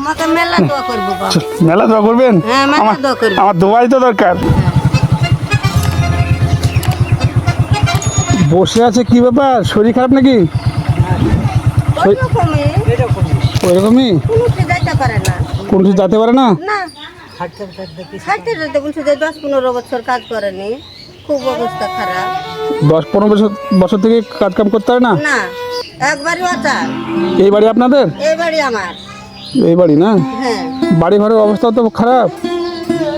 তোমাকে মেলা দোয়া করব মেলা দোয়া করবেন? হ্যাঁ, মেলা আমার দোয়া করব। আমার দোয়াই তো দরকার। বসে আছে কি ব্যাপার? শরীর খারাপ নাকি? ওইরকমই। কোনো কিছু যেতে পারে না। দশ পনেরো বছর কাজ করেনি। খুব অবস্থা খারাপ। দশ পনেরো বছর বছর থেকে কাজ কাম করতে পারে না? না। একবারই এই বাড়ি আপনাদের? এই বাড়ি আমার। এই বাড়ি না? হ্যাঁ। বাড়ি ঘরের অবস্থা তো খারাপ।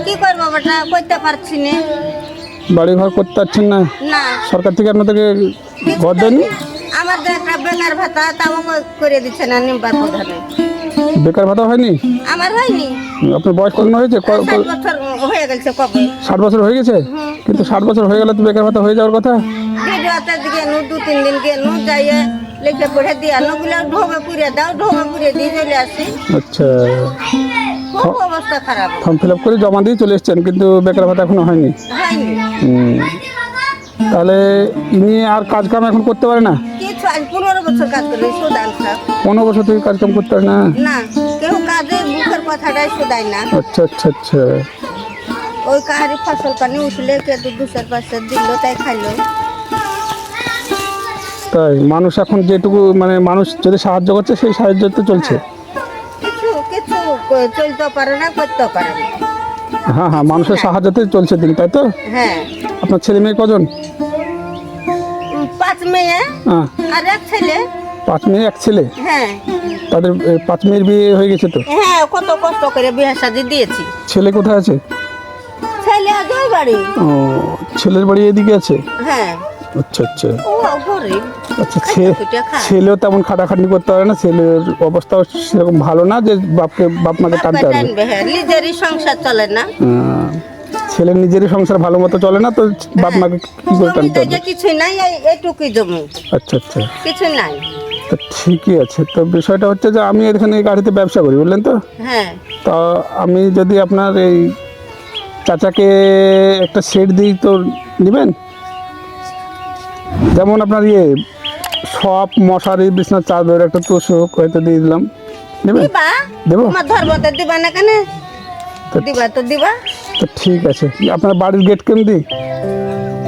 কি করব বেটা? করতে পারছি না। বাড়ি ঘর করতে পারছেন না? না। সরকার থেকে আপনাদেরকে ঘর দেয়নি আমার যে একটা বেকার ভাতা তাও করে দিচ্ছে না নিম্বার প্রধানে। বেকার ভাতা হয়নি? আমার হয়নি। আপনার বয়স কত হয়েছে? ক- ষাট বছর হয়ে গেছে কবে? ষাট বছর হয়ে গেছে? কিন্তু ষাট বছর হয়ে গেলে তো বেকার ভাতা হয়ে যাওয়ার কথা। ভিডিওতে দিকে নু দু তিন দিন নু যাইয়ে লিখে পড়ে দিয়া নগুলো ঢোবে পুড়ে দাও ঢোবে পুড়ে দিয়ে চলে আসি। আচ্ছা। খুব অবস্থা খারাপ। ফর্ম ফিল আপ করে জমা দিয়ে চলে এসছেন কিন্তু বেকার ভাতা এখনও হয়নি? তাহলে ইনি আর কাজ কাম এখন করতে পারে না? পনেরো বছর কাজ করে সুদান পনেরো বছর থেকে কাজ কাম করতে পারে না? না কেউ কাজে মুখের কথাটাই সুদাই না। আচ্ছা আচ্ছা আচ্ছা। ওই কাহারি ফসল পানি উঠলে কে দু দুশোর পাঁচশো দিল তাই খাইলো। তাই মানুষ এখন যেটুকু মানে মানুষ যদি সাহায্য করছে সেই সাহায্য তো চলছে। কিছু কিছু পারে না করতেও পারে না। হ্যাঁ হ্যাঁ মানুষের সাহায্যতে চলছে দিন তাই তো? হ্যাঁ। আপনার ছেলে মেয়ে কজন? পাঁচ মেয়ে হ্যাঁ। আর এক ছেলে। পাঁচ মেয়ে এক ছেলে? হ্যাঁ। তাদের এ, পাঁচ মেয়ের বিয়ে হয়ে গেছে তো? হ্যাঁ কত কষ্ট করে বিয়ে শাদি দিয়েছি। ছেলে কোথায় আছে? ছেলে ওই বাড়ি। ও ছেলের বাড়ি এদিকে আছে? হ্যাঁ। আচ্ছা আচ্ছা। আচ্ছা ছেলেও তেমন খাটাখাটনি করতে পারে না ছেলের অবস্থাও সেরকম ভালো না যে বাপকে বাপ মাকে টানতে টানবে হ্যাঁ নিজেরই সংসার চলে না। ছেলের নিজেরই সংসার ভালো মতো চলে না তো বাপ মাকে কি করে টানতে যে কিছুই নাই এইটুকুই জমি। আচ্ছা আচ্ছা। কিছু নাই। তো ঠিকই আছে তো বিষয়টা হচ্ছে যে আমি এখানে এই গাড়িতে ব্যবসা করি বুঝলেন তো? হ্যাঁ। তা আমি যদি আপনার এই চাচাকে একটা সেট দিই তো নেবেন? যেমন আপনার ইয়ে সব মশারি বিছনার চাদর একটা তোষক হয়তো দিয়ে দিলাম। নেবেন দিবা? দেবো? তোমার ধর্মতে দিবা না কেন? তো দিবা তো দিবা। তো ঠিক আছে। আপনার বাড়ির গেট কেন দিই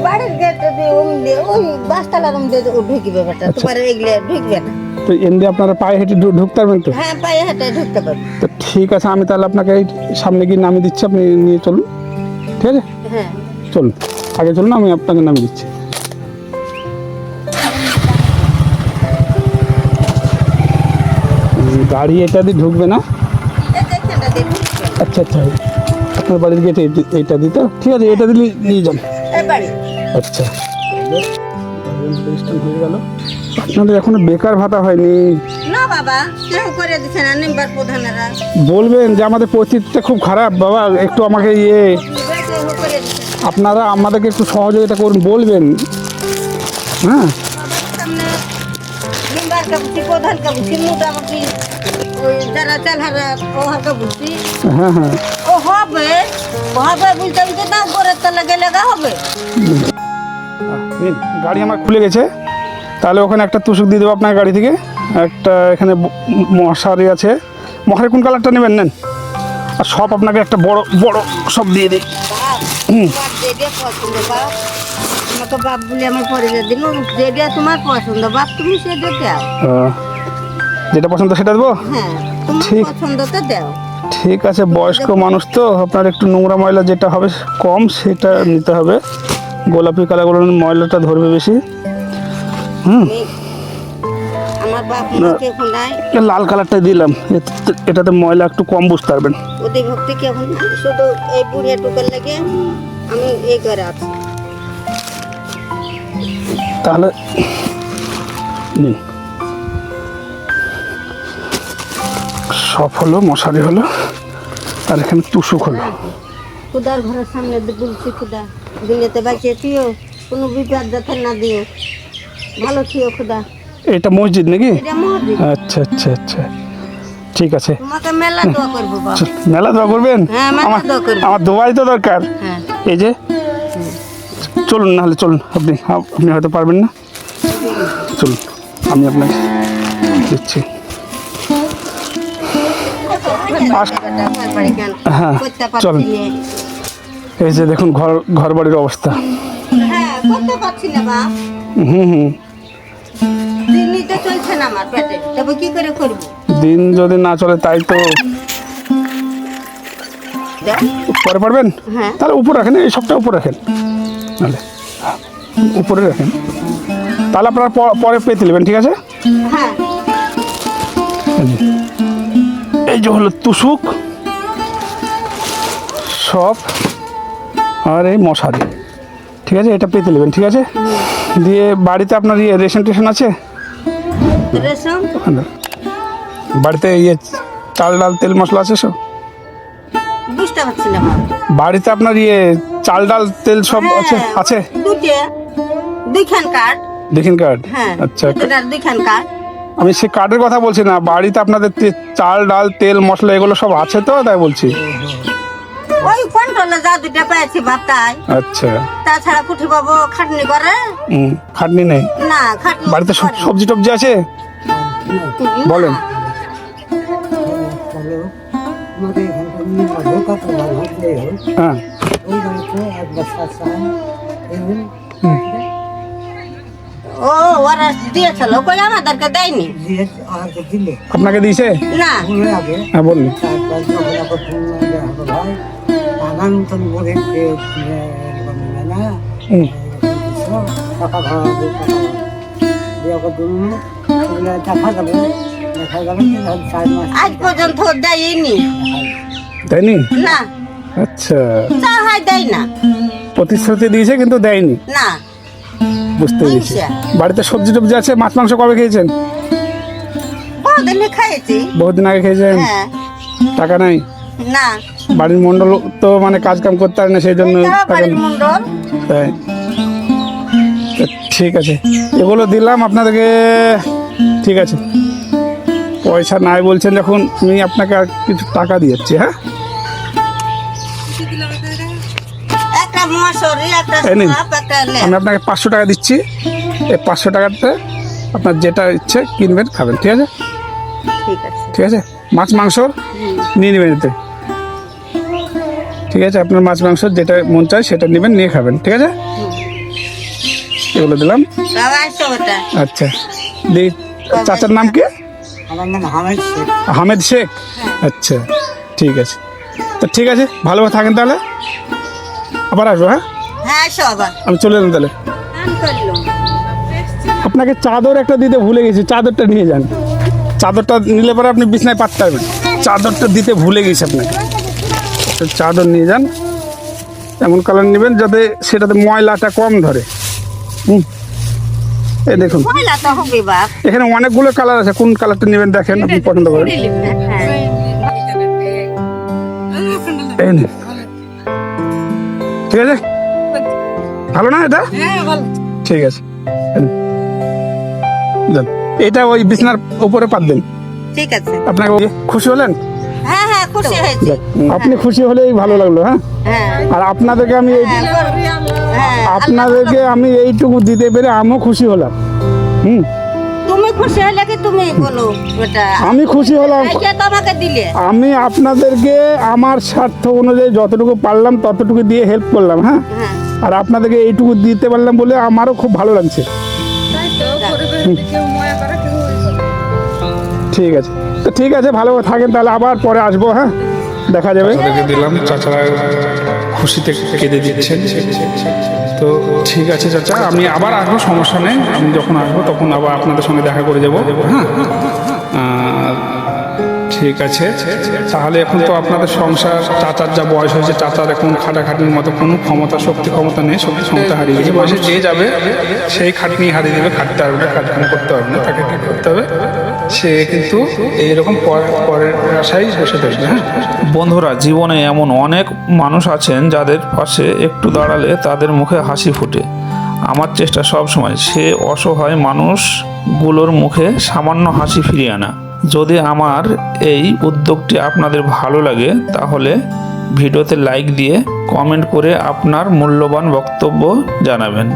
বাড়ির গেট ওম দিয়ে ওই বাসতলার ওম দিয়ে ও বেটা তোমার এগুলো ঢুকবে না। তো এমনি আপনারা পায়ে হেঁটে ঢুকতে পারবেন তো? হ্যাঁ পায়ে ঢুকতে তো ঠিক আছে আমি তাহলে আপনাকে সামনে গিয়ে নামিয়ে দিচ্ছি আপনি নিয়ে চলুন। ঠিক আছে? হ্যাঁ। চলুন। আগে চলুন আমি আপনাকে নামিয়ে দিচ্ছি। গাড়ি এটা দিয়ে ঢুকবে না। আচ্ছা আচ্ছা। আপনার বাড়ির গেটে এইটা দিতে ঠিক আছে, এটা দিলে নিয়ে যান। আচ্ছা। আপনাদের এখনও বেকার ভাতা হয়নি? না বলবেন যে আমাদের পরিস্থিতিটা খুব খারাপ। বাবা, একটু আমাকে ইয়ে। আপনারা আমাদেরকে একটু সহযোগিতা করুন, বলবেন। হ্যাঁ? নিম্বার কাবুছি প্রধান কাবুছি মোটামুটি ওই যারা ওহার কাবুছি হ্যাঁ হ্যাঁ। ও হবে হবে বলতে বলতে না করে হবে। নিন, গাড়ি আমার খুলে গেছে। তাহলে ওখানে একটা তুষক দিয়ে দেবো আপনার গাড়ি থেকে। একটা এখানে মশারি আছে। মশারি কোন কালারটা নেবেন নেন। আর সব আপনাকে একটা বড় বড় সব দিয়ে দিই। বাপ, বাপ আমাকে বাপ বলে আমার দিন যেটা তোমার পছন্দ বাপ তুমি সেটা দাও। যেটা পছন্দ সেটা দেবো? হ্যাঁ তোমার ঠিক। পছন্দ তো দাও। ঠিক আছে বয়স্ক মানুষ তো আপনার একটু নোংরা ময়লা যেটা হবে কম সেটা নিতে হবে। গোলাপি কালারগুলো ময়লাটা ধরবে বেশি। হুম। আমার নাই। লাল কালারটা দিলাম। এটাতে ময়লা একটু কম বুঝতে পারবেন। শুধু এই বুড়িয়া টুকার লাগে আমি এই করে আছি। তাহলে নিন। সব হলো মশারি হলো আর এখানে তুষুক হলো খুদার ঘরের সামনে বলছি খুদা দুনিয়াতে বাঁচিয়ে দিও কোনো বিপদ যাতে না দিও। ভালো থিও খুদা। এটা মসজিদ নাকি? আচ্ছা আচ্ছা আচ্ছা। ঠিক আছে। মেলা দোয়া করবেন? হ্যাঁ, আমার আমার দোয়াই তো দরকার। হ্যাঁ। এই যে চলুন নাহলে চলুন। আপনি আপনি হয়তো পারবেন না। চলুন আমি আপনাকে দিচ্ছি। হ্যাঁ, চলেন। এই যে দেখুন ঘর ঘর বাড়ির অবস্থা। হ্যাঁ হুম হুম। দিন যদি না চলে তাই তো পরে পারবেন? হ্যাঁ। তাহলে উপর রাখেন এই সবটা উপর রাখেন। নাহলে উপরে রাখেন। তাহলে আপনারা পরে পেতে নেবেন ঠিক আছে? হ্যাঁ। এই যে হলো তুসুক সব আর এই মশারি। ঠিক আছে? এটা পেতে নেবেন ঠিক আছে? দিয়ে বাড়িতে আপনার ইয়ে রেশন টেশন আছে? বাড়িতে ইয়ে চাল ডাল তেল মশলা আছে সব? বুঝতে বাড়িতে আপনার ইয়ে চাল ডাল তেল সব আছে? হ্যাঁ, আছে দুইখান কার্ড। দেখেন কার্ড? হ্যাঁ আচ্ছা। দুইখান কার্ড। আমি সে কার্ডের কথা বলছি না বাড়িতে আপনাদের চাল ডাল তেল মশলা এগুলো সব আছে তো? তাই বলছি। ওই কন্ট্রোলে যা দুটা পেয়েছি বাতাই আচ্ছা। তাছাড়া কুঠি বাবু খাটনি করে। হুম খাটনি নেই? না খাটনি বাড়িতে সব- সবজি টবজি আছে? বলেন। আমাদের এখানকার নির্মাণ কত ভালো হচ্ছে হ্যাঁ ওই বাড়িতে এক বছর চান এবং ও ওরা দিয়েছিল কই আমাদেরকে দেয়নি আপনাকে দিয়েছে? না। হ্যাঁ বলুন। না টাকা ভাড়া দিয়ে টাকা দিয়ে আজ পর্যন্ত দেয়নি। দেয়নি? না। আচ্ছা। দেয় না। প্রতিশ্রুতি দিয়েছে কিন্তু দেয়নি। না। বুঝতে পেরেছি। বাড়িতে সবজি টবজি আছে? মাছ মাংস কবে খেয়েছেন? বহুদিন খাইছি বহুদিন আগে খেয়েছেন? হ্যাঁ। টাকা নাই? না। বাড়ির মন্ডল তো মানে কাজ কাম করতে পারে না সেই জন্য তাই। তা ঠিক আছে। এগুলো দিলাম আপনাদেরকে। ঠিক আছে। পয়সা নাই বলছেন যখন আমি আপনাকে আর কিছু টাকা দিয়েছি হ্যাঁ। আমি আপনাকে পাঁচশো টাকা দিচ্ছি। এই পাঁচশো টাকাতে আপনার যেটা ইচ্ছে কিনবেন খাবেন ঠিক আছে? ঠিক আছে। মাছ মাংস নিয়ে নেবেন এতে। ঠিক আছে? আপনার মাছ মাংস যেটা মন চায় সেটা নেবেন নিয়ে খাবেন ঠিক আছে? এগুলো দিলাম। আচ্ছা। দি চাচার নাম কি? আমার নাম হামেদ শেখ। হামেদ শেখ? আচ্ছা ঠিক আছে। তো ঠিক আছে ভালোভাবে থাকেন তাহলে। আবার আসব হ্যাঁ? হ্যাঁ আমি চলে এলাম তাহলে। আপনাকে চাদর একটা দিতে ভুলে গেছি চাদরটা নিয়ে যান। চাদরটা নিলে পরে আপনি বিছনায় পাততে পারবেন। চাদরটা দিতে ভুলে গেছি আপনাকে। তো চাদর নিয়ে যান এমন কালার নেবেন যাতে সেটাতে ময়লাটা কম ধরে। হুম। এই দেখুন। এখানে অনেকগুলো কালার আছে। কোন কালারটা নেবেন দেখেন আপনি পছন্দ করেন? হ্যাঁ। ঠিক আছে? ভালো না এটা? ঠিক আছে। এটা ওই বিছনার উপরে পাত দেন। ঠিক আছে। আপনাকে ওই খুশি হলেন? হ্যাঁ হ্যাঁ খুশি হয়েছি। আপনি খুশি হলেই ভালো লাগল হ্যাঁ? হ্যাঁ। আর আপনাদেরকে আমি হ্যাঁ, হ্যাঁ, আপনাদেরকে আমি এইটুকু দিতে পেরে আমিও খুশি হলাম হুম? তুমি খুশি হলে কি তুমি বলো ওটা? আমি খুশি হলাম। তোমাকে দিলে। আমি আপনাদেরকে আমার স্বার্থ অনুযায়ী যতটুকু পারলাম ততটুকু দিয়ে হেল্প করলাম হ্যাঁ? হ্যাঁ। আর আপনাদেরকে এইটুকু দিতে পারলাম বলে আমারও খুব ভালো লাগছে। ঠিক আছে। তো ঠিক আছে, ভালো থাকেন তাহলে, আবার পরে আসব হ্যাঁ? দেখা যাবে। দিলাম চাচারা খুশিতে কেঁদে দিচ্ছেন। তো ঠিক আছে, চাচা, আমি আবার আসব, সমস্যা নেই। আমি যখন আসব, তখন আবার আপনাদের সঙ্গে দেখা করে যাব হ্যাঁ? ঠিক আছে। তাহলে এখন তো আপনাদের সংসার, চাচার যা বয়স হয়েছে, চাচার এখন খাটাখাটির মতো কোনো ক্ষমতা, শক্তি, ক্ষমতা নেই শক্তি ক্ষমতা হারিয়ে গেছে। বয়সে যে যাবে, সেই খাটনি হারিয়ে দেবে, খাটতে পারবে না খাটনি করতে পারবে না, তাকে ঠিক করতে হবে। সে কিন্তু এইরকম পরে- পরের আশায় বসে থাকবে হ্যাঁ। বন্ধুরা, জীবনে এমন অনেক মানুষ আছেন যাদের পাশে একটু দাঁড়ালে তাদের মুখে হাসি ফুটে। আমার চেষ্টা সব সময় সে অসহায় মানুষগুলোর মুখে সামান্য হাসি ফিরিয়ে আনা। যদি আমার এই উদ্যোগটি আপনাদের ভালো লাগে, তাহলে ভিডিওতে লাইক দিয়ে কমেন্ট করে আপনার মূল্যবান বক্তব্য জানাবেন।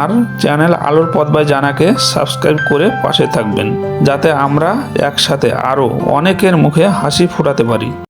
আর চ্যানেল আলোর পথ বাই জানাকে সাবস্ক্রাইব করে পাশে থাকবেন, যাতে আমরা একসাথে আরও অনেকের মুখে হাসি ফোটাতে পারি।